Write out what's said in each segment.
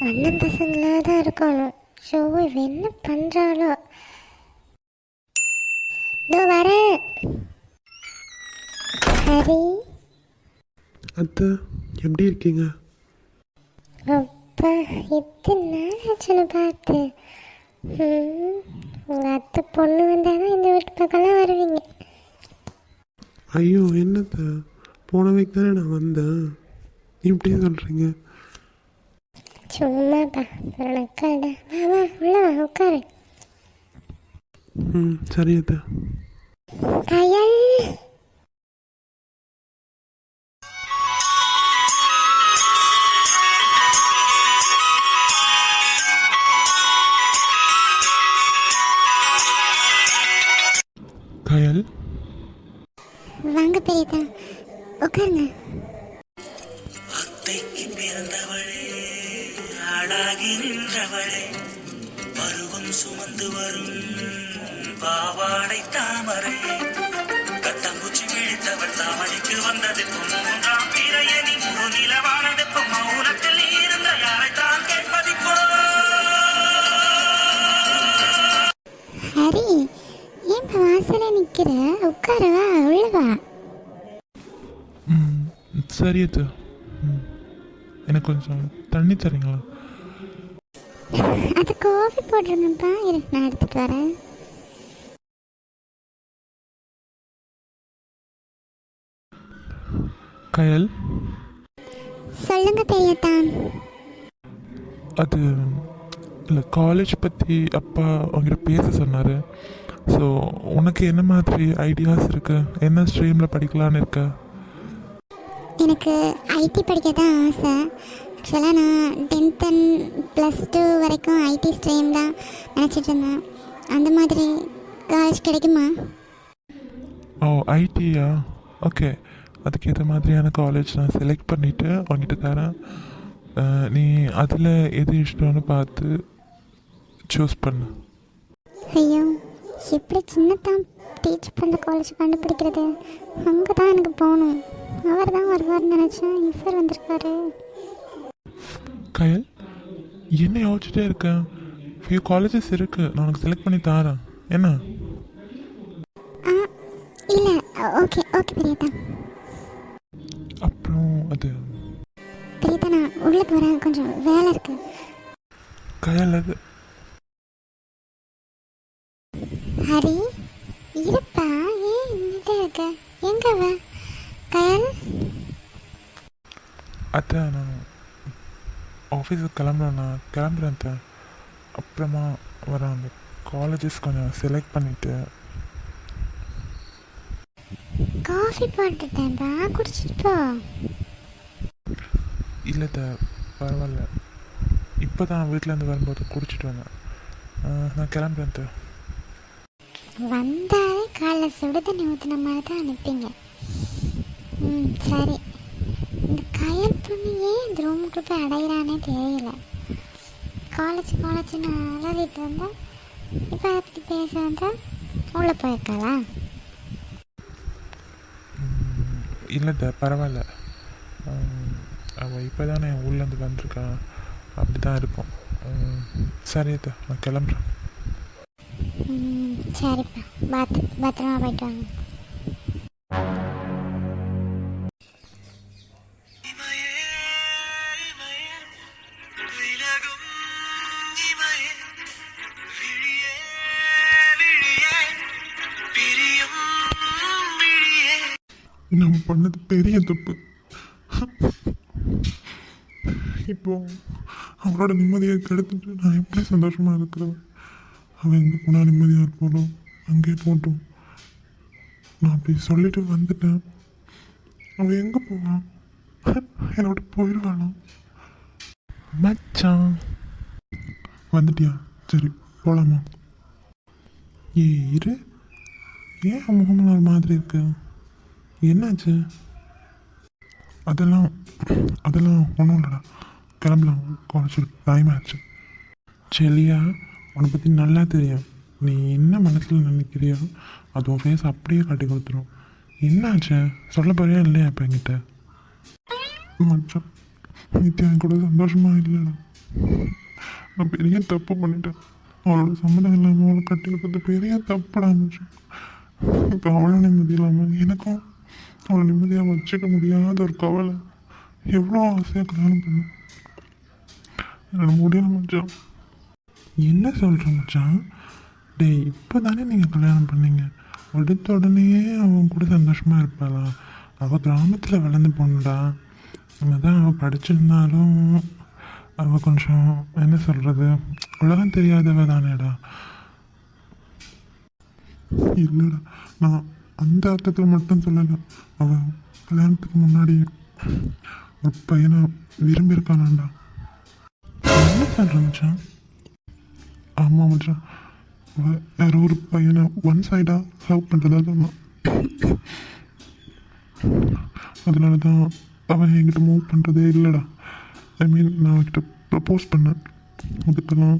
அண்ணன் பசங்களாக தான் இருக்கணும் ஷோ இவ என்ன பண்ணுறாளோ இதோ வரேன் ஹரி. அத்தை எப்படி இருக்கீங்க? அப்பா எத்தனை நாள் ஆச்சுன்னு பார்த்து. ம், உங்க அத்தை பொண்ணு வந்தால் தான் இந்த வீட்டு பக்கம்லாம் வருவீங்க. ஐயோ என்னத்த? போன வீக் தானே நான் வந்தேன். இப்படியே சொல்கிறீங்க சும்மாப்பா உனக்காடா. வா வா உள்ள வா உட்காரு. ம் சரி அத்தை. கயல் கயல் வாங்க பெரியதா. உட்காருங்க. நின்றவளே பருவம் சுமந்து வரும் பாவாடை தாமரை. கட்டம்பூச்சி விழித்தவள் தாமரைக்கு வந்தது மூன்றாம் பிறையணி முழு நிலவானது மௌனத்தில் இருந்த யாரைத்தான் கேட்பதிப்போ? ஹரி ஏன் வாசல நிக்கிற? உட்காரு வா உள்ள வா. ம் சரி எனக்கு கொஞ்சம் தண்ணி தரீங்களா? அது காஃபி போட்டுருங்கப்பா இரு நான் எடுத்துட்டு வரேன். கயல். சொல்லுங்க பெரியதா. அது இல்லை காலேஜ் பற்றி அப்பா உங்ககிட்ட பேச சொன்னார். ஸோ உனக்கு என்ன மாதிரி ஐடியாஸ் இருக்கு? என்ன ஸ்ட்ரீமில் படிக்கலான்னு இருக்க? எனக்கு ஐடி படிக்க தான் ஆசை. ஆக்சுவலாக நான் டென்த் அண்ட் ப்ளஸ் டூ வரைக்கும் ஐடி ஸ்ட்ரீம் தான் நினச்சிட்டு இருந்தேன் அந்த மாதிரி காலேஜ் கிடைக்குமா? ஓ ஐடியா ஓகே அதுக்கேற்ற மாதிரியான காலேஜ் நான் செலக்ட் பண்ணிவிட்டு உங்ககிட்ட தரேன். நீ அதில் எது இஷ்டம்னு பார்த்து சூஸ் பண்ணு. ஐயோ எப்படி சின்னத்தான் டீச் பண்ணுற காலேஜ் கண்டுபிடிக்கிறது? அங்கே தான் எனக்கு போகணும். அவர் தான் வருவார்னு நினச்சேன். இவர் வந்திருக்காரு. கயல் என்ன யோசிச்சுட்டே இருக்கேன் ஃபியூ காலேஜஸ் இருக்குது நான் உனக்கு செலக்ட் பண்ணி தரேன். என்ன? ஆ இல்லை. ஓகே ஓகே பிரியதா அப்புறம் அது. பிரியதா நான் உள்ளுக்கு வரேன் கொஞ்சம் வேலை இருக்கு. கயல் அது. ஹரி இருப்பா? ஏன் இங்கே இருக்க? எங்க கயல்? ஆஃபீஸுக்கு கிளம்புறேன் நான் கிளம்புறேன் அத்தை. அப்புறமா வரேன். அந்த காலேஜஸ் கொஞ்சம் செலக்ட் பண்ணிவிட்டு காஃபி போட்டுட்டேன்ப்பா குடிச்சிட்டு போ. இல்லை அத்தை பரவாயில்ல. இப்போ தான் வீட்டிலேருந்து வரும்போது குடிச்சிட்டு வந்தேன். நான் கிளம்புறேன் அத்தை. வந்தாலே காலைல சுடு தண்ணி ஊற்றின மாதிரி தான் அனுப்பிங்க ம் சரி. கயல் பொண்ணு ஏன் இந்த ரூமுக்கு போய் அடையிறானே தெரியல. காலேஜ் காலேஜ்னு அலறிட்டு வந்தா இப்போ அதை பற்றி பேச வந்தா உள்ளே போயிருக்காளா? இல்லை அத்தை பரவாயில்ல. அவள் இப்போ தானே உள்ளேருந்து வந்திருக்கான் அப்படி தான் இருக்கும். அஹ், சரி அத்தை நான் கிளம்புறேன். சரிப்பா. பாத்து பத்திரமா போயிட்டு வாங்க. பண்ணது பெரிய தப்பு. இப்போ அவளோட நிம்மதியை கெடுத்துட்டு நான் எப்படி சந்தோஷமா இருக்கிறேன் அவன் எங்கே போனால் நிம்மதியாக இருப்பாளோ அங்கே போட்டோம். நான் அப்படி சொல்லிட்டு வந்துட்டேன். அவன் எங்கே போவான் என்னோட விட்டு போயிடுவானா? மச்சான். வந்துட்டியா? சரி போகலாமா ஏ இரு. ஏன் உன் முகமெல்லாம் ஒரு மாதிரி இருக்கு? என்னாச்சு? அதெல்லாம் அதெல்லாம் ஒன்றும் இல்லைடா. கிளம்பலாம். குறைச்சி டைம் ஆச்சு. செல்லியா உன்னை பற்றி நல்லா தெரியும். நீ என்ன மனசில் நினைக்கிறியோ அது உன் ஃபேஸ் அப்படியே காட்டி கொடுத்துரும். என்னாச்சு? சொல்ல போறியா இல்லையா இப்போ என்கிட்ட? மச்சான் நித்யா என் கூட சந்தோஷமாக இல்லைடா. நான் பெரிய தப்பு பண்ணிட்டேன். அவளோட சம்மதம் இல்லாமல் அவளை கட்டி கொடுத்தது பெரிய தப்புடா மச்சம் இப்போ அவளும் நிம்மதி இல்லாமல் எனக்கும் அவளை நிம்மதியாக வச்சுக்க முடியாத ஒரு கவலை. எவ்வளோ ஆசையாக கல்யாணம் பண்ணும் என்னோட முடியல மச்சான் என்ன சொல்கிற மச்சான்? டேய் இப்போ தானே நீங்கள் கல்யாணம் பண்ணீங்க. அடுத்த உடனேயே அவன் கூட சந்தோஷமாக இருப்பாளா? அவள் கிராமத்தில் வளர்ந்து நம்ம தான் அவள் படிச்சிருந்தாலும் அவள் கொஞ்சம் என்ன சொல்கிறது உலகம் தெரியாதவ தானேடா. இல்லைடா நான் அந்த அர்த்தத்தில் மட்டும் சொல்லலை. அவன் கல்யாணத்துக்கு முன்னாடி ஒரு பையனை விரும்பியிருக்கானாண்டா. என்ன சொல்கிற மச்சான்? ஆமாம் மச்சான். அவ யாரோ ஒரு பையனை ஒன் சைடாக லவ் பண்ணுறதா சொன்னான் அதனால தான் அவன் என்கிட்ட மூவ் பண்ணுறதே இல்லைடா. ஐ மீன் நான் அவன்கிட்ட ப்ரப்போஸ் பண்ணேன். அதுக்கெல்லாம்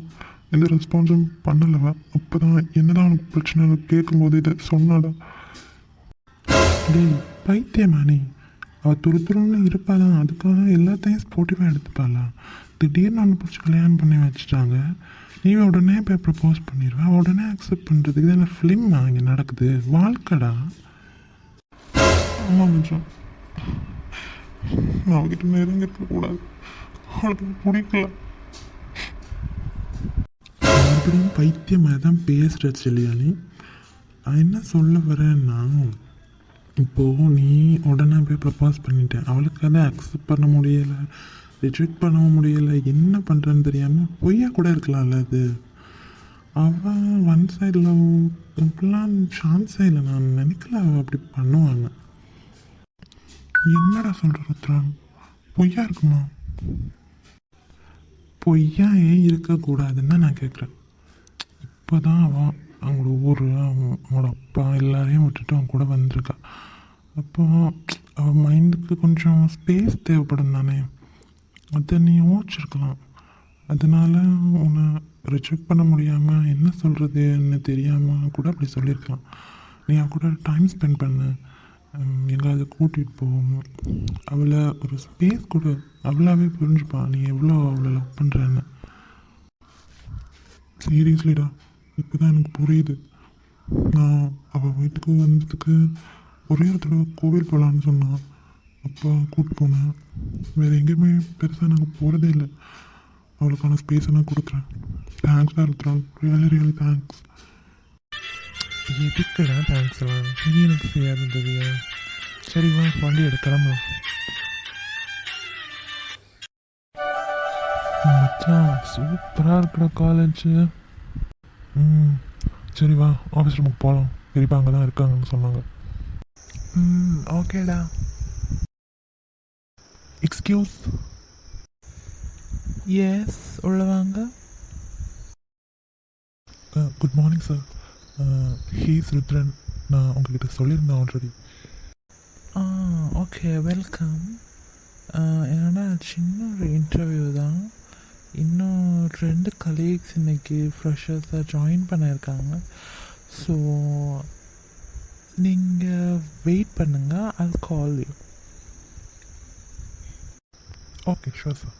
எந்த ரெஸ்பான்ஸும் பண்ணலவன் அப்போ தான் என்னதான் அவனுக்கு பிரச்சனை கேட்கும்போது இதை சொன்னாடா. டேய் பைத்தியமா நீ அவள் துரு துருன்னு இருப்பாதான் அதுக்காக எல்லாத்தையும் ஸ்போர்ட்டிவாக எடுத்துப்பாளா? திடீர்னு ஒன்று பிடிச்சி கல்யாணம் பண்ணி வச்சுட்டாங்க. நீ உடனே போய் ப்ரப்போஸ் பண்ணிடுவேன் உடனே அக்செப்ட் பண்ணுறதுக்கு தான் ஃபிலிம்மா இங்கே நடக்குது. வாழ்க்கடா. ஆமாம் கொஞ்சம் நான் அவகிட்ட நெருங்கி இருக்கக்கூடாது அவளுக்கு பிடிக்கல. மறுபடியும் பைத்தியமாக தான் பேசுகிற செல்லியா நீ நான் என்ன சொல்ல வரேன்னா இப்போது நீ உடனே போய் ப்ரப்போஸ் பண்ணிட்டேன் அவளுக்கு அதை அக்செப்ட் பண்ண முடியலை. ரிஜெக்ட் பண்ணவும் முடியலை. என்ன பண்ணுறேன்னு தெரியாமல் பொய்யா கூட இருக்கலாம்ல அது. அவன் ஒன் சைடில் இப்படிலாம் சான்ஸே இல்லை. நான் நினைக்கல அவள் அப்படி பண்ணுவாங்க என்னடா சொல்கிற ருத்ரா? பொய்யா இருக்குமா? பொய்யா ஏன் இருக்கக்கூடாதுன்னு தான் நான் கேட்குறேன் இப்போ தான் அவன் அவங்களோட ஊர் அவன் அவனோட அப்பா எல்லாரையும் விட்டுட்டு அவன் கூட வந்திருக்கா. அப்போ அவன் மைண்டுக்கு கொஞ்சம் ஸ்பேஸ் தேவைப்படும் தானே? அதை நீ யோசிச்சிருக்கலாம். அதனால் உன்னை ரிஜெக்ட் பண்ண முடியாமல் என்ன சொல்கிறதுன்னு தெரியாமல் கூட அப்படி சொல்லியிருக்கலாம் நீ அவ கூட டைம் ஸ்பெண்ட் பண்ணு. எங்கேயாவது கூட்டிகிட்டு போவோம் அவளை ஒரு ஸ்பேஸ் கொடு. அவளாவே புரிஞ்சுப்பான் நீ எவ்வளோ அவளை லவ் பண்ணுறன்னு சீரியஸ்லிடா இப்போ தான் எனக்கு புரியுது. நான் அவள் வீட்டுக்கு வந்ததுக்கு ஒரே ஒரு தடவை கோவில் போகலான்னு சொன்னான் அப்போ கூப்பிட்டு போனேன். வேறு எங்கேயுமே பெருசாக நாங்கள் போகிறதே இல்லை. அவளுக்கான ஸ்பேஸை நான் கொடுக்குறேன். தேங்க்ஸ் தான் இருக்கிறான் ரியலி ரியலி தேங்க்ஸ் எதுக்குடா தேங்க்ஸ் எல்லாம் நீ எனக்கு செய்யாது தெரியா சரி வா வண்டி எடுக்கலாமா மச்சான் சூப்பராக இருக்கிற காலேஜ் ம். சரி வா ஆஃபீஸ் ரூமுக்கு போகலாம் பெரியப்பா அங்கே தான் இருக்காங்கன்னு சொன்னாங்க. ம் ஓகேடா. எக்ஸ்கியூஸ் எஸ் உள்ள வாங்க. Good morning sir he's Rudran நான் உங்ககிட்ட சொல்லியிருந்தேன் ஆல்ரெடி ஆ ஓகே வெல்கம் என்னோட சின்ன ஒரு இன்டர்வியூ தான். இன்னும் ரெண்டு கலீக்ஸ் இன்னைக்கு ஃப்ரெஷர்ஸாக ஜாயின் பண்ணியிருக்காங்க. ஸோ நீங்கள் வெயிட் பண்ணுங்கள் I'll call you okay sure sir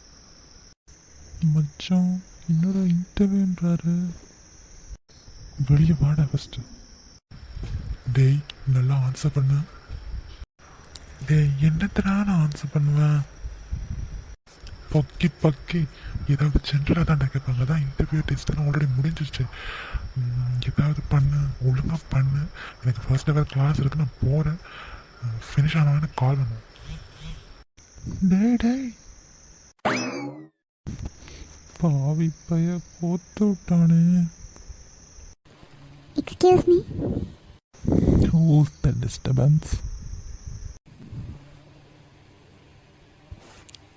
மச்சான் இன்னொரு இன்டர்வியூன்றாரு வெளியே வாடா ஃபஸ்ட்டு டேய் நல்லா ஆன்சர் பண்ண. டேய் என்னத்தடா நான் ஆன்சர் பண்ணுவேன்? பக்கி பக்கி. ஏதாவது ஜென்ரலாக தான் கேட்பாங்க. தான் இன்டர்வியூ டெஸ்ட்லாம் ஆல்ரெடி முடிஞ்சிருச்சு. ம், ஏதாவது பண்ணு ஒழுங்காக பண்ணு. எனக்கு ஃபர்ஸ்ட் லெவல் கிளாஸ் இருக்கு நான் போகிறேன் ஃபினிஷ் ஆனவன கால் பண்ணுவேன் டேய் டேய். பாவி பைய போத்து விட்டானே. Excuse me Who's the disturbance?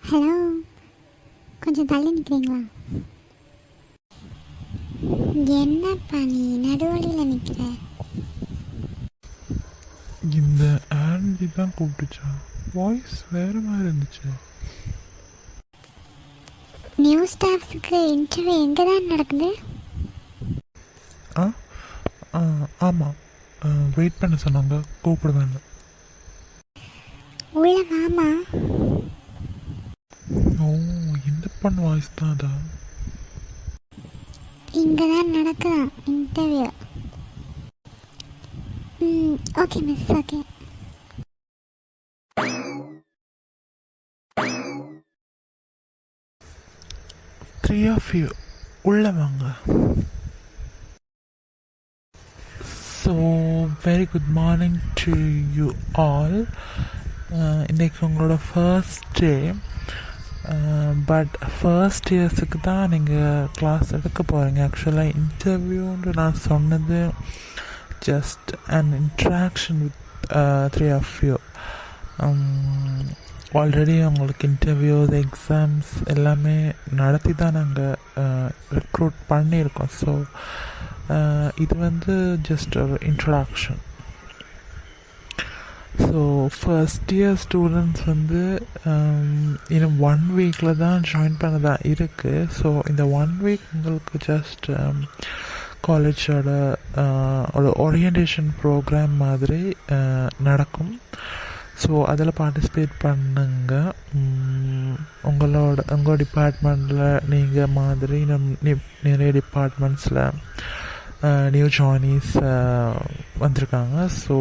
Hello கொஞ்சம் தள்ளி நிற்கிறீங்களா என்னப்பா நீ நடுவழியில் நிற்கிற இந்த ஆண்டி தான் கூப்பிட்டுச்சா? வாய்ஸ் வேற மாதிரி இருந்துச்சு. நியூ ஸ்டாஃப்ஸுக்கு இன்டர்வியூ எங்கே தான் நடக்குது? ஆ ஆமாம் வெயிட் பண்ண சொன்னாங்க. கூப்பிடுவேன்னு உள்ள வாமா பொண்ணு வாய்ஸ் தான் அதா. இங்கே தான் நடக்குதான் இன்டர்வியூ ம் okay miss okay three of you உள்ள வாங்க. So very good morning to you all இன்றைக்கி உங்களோட ஃபர்ஸ்ட் டே பட் ஃபர்ஸ்ட் இயர்ஸுக்கு தான் நீங்கள் கிளாஸ் எடுக்க போகிறீங்க ஆக்சுவலாக இன்டர்வியூன்னு நான் சொன்னது just and interaction with three of you already அவங்களுக்கு இன்டர்வியூஸ் எக்ஸாம்ஸ் எல்லாமே நடத்தி தான் நாங்கள் ரெக்ரூட் பண்ணியிருக்கோம். ஸோ இது வந்து ஜஸ்ட் ஒரு introduction so first year students வந்து இன்னும் ஒன் வீக்கில் தான் ஜாயின் பண்ணதான் இருக்குது ஸோ இந்த ஒன் வீக் உங்களுக்கு ஜஸ்ட் காலேஜோட um, uh, ஒரு ஓரியன்டேஷன் ப்ரோக்ராம் மாதிரி uh, நடக்கும். ஸோ அதில் பார்ட்டிசிபேட் பண்ணுங்க. உங்களோட உங்கள் டிபார்ட்மெண்ட்டில் நீங்கள் மாதிரி நம் நிறைய டிபார்ட்மெண்ட்ஸில் நியூ ஜாயினிஸ் வந்திருக்காங்க. ஸோ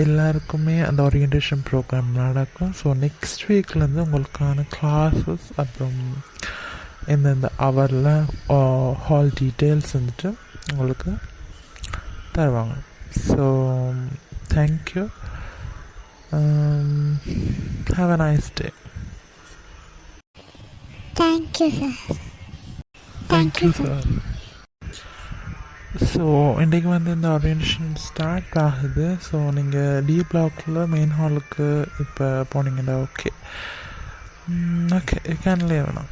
எல்லாருக்குமே அந்த ஓரியன்டேஷன் ப்ரோக்ராம் நடக்கும். ஸோ நெக்ஸ்ட் வீக்லேருந்து உங்களுக்கான கிளாஸஸ் அப்புறம் எந்தெந்த ஹவரில் ஹால் டீட்டெயில்ஸ் வந்துட்டு உங்களுக்கு தருவாங்க. So thank you have a nice day thank you sir thank you sir so இன்றைக்கு வந்து இந்த ஆர்கனைசேஷன் ஸ்டார்ட் ஆகுது. ஸோ நீங்கள் டி பிளாக்கில் மெயின் ஹாலுக்கு இப்போ போனீங்கன்னா ஓகே ஓகே கேன்லேயே வேணாம்